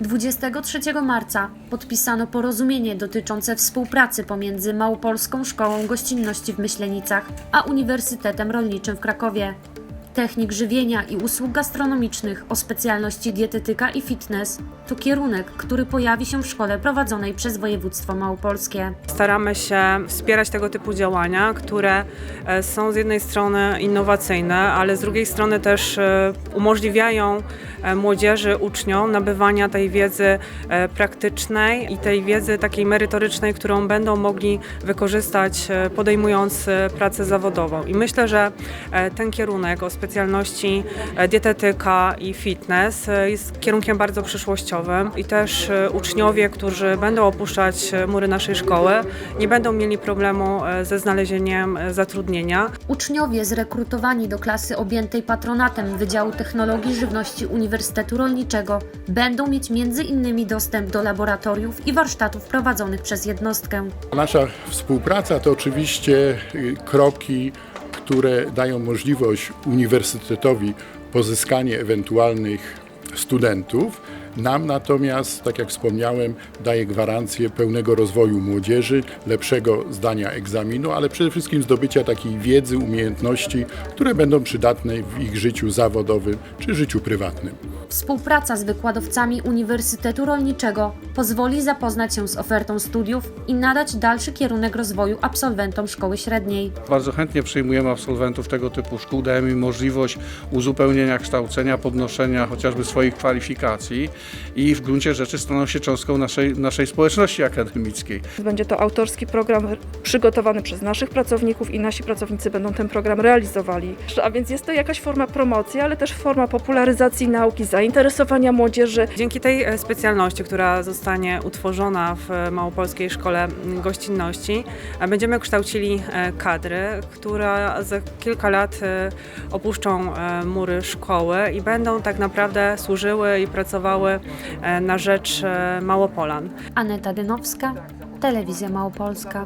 23 marca podpisano porozumienie dotyczące współpracy pomiędzy Małopolską Szkołą Gościnności w Myślenicach a Uniwersytetem Rolniczym w Krakowie. Technik żywienia i usług gastronomicznych o specjalności dietetyka i fitness to kierunek, który pojawi się w szkole prowadzonej przez województwo małopolskie. Staramy się wspierać tego typu działania, które e, są z jednej strony innowacyjne, ale z drugiej strony też e, umożliwiają e, młodzieży, uczniom nabywania tej wiedzy praktycznej i tej wiedzy takiej merytorycznej, którą będą mogli wykorzystać podejmując pracę zawodową. I myślę, że ten kierunek o specjalności e, dietetyka i fitness e, jest kierunkiem bardzo przyszłościowym i też e, uczniowie, którzy będą opuszczać mury naszej szkoły, nie będą mieli problemu ze znalezieniem zatrudnienia. Uczniowie zrekrutowani do klasy objętej patronatem Wydziału Technologii Żywności Uniwersytetu Rolniczego będą mieć m.in. dostęp do laboratoriów i warsztatów prowadzonych przez jednostkę. Nasza współpraca to oczywiście y, kroki, które dają możliwość uniwersytetowi pozyskanie ewentualnych studentów. Nam natomiast, tak jak wspomniałem, daje gwarancję pełnego rozwoju młodzieży, lepszego zdania egzaminu, ale przede wszystkim zdobycia takiej wiedzy, umiejętności, które będą przydatne w ich życiu zawodowym czy życiu prywatnym. Współpraca z wykładowcami Uniwersytetu Rolniczego pozwoli zapoznać się z ofertą studiów i nadać dalszy kierunek rozwoju absolwentom szkoły średniej. Bardzo chętnie przyjmujemy absolwentów tego typu szkół, dajemy im możliwość uzupełnienia kształcenia, podnoszenia chociażby swoich kwalifikacji i w gruncie rzeczy staną się cząstką naszej, naszej społeczności akademickiej. Będzie to autorski program przygotowany przez naszych pracowników i nasi pracownicy będą ten program realizowali. A więc jest to jakaś forma promocji, ale też forma popularyzacji nauki, zainteresowania młodzieży. Dzięki tej e, specjalności, która zostanie utworzona w e, Małopolskiej Szkole Gościnności, e, będziemy kształcili kadry, które za kilka lat opuszczą mury szkoły i będą tak naprawdę służyły i pracowały e, na rzecz e, Małopolan. Aneta Dynowska, Telewizja Małopolska.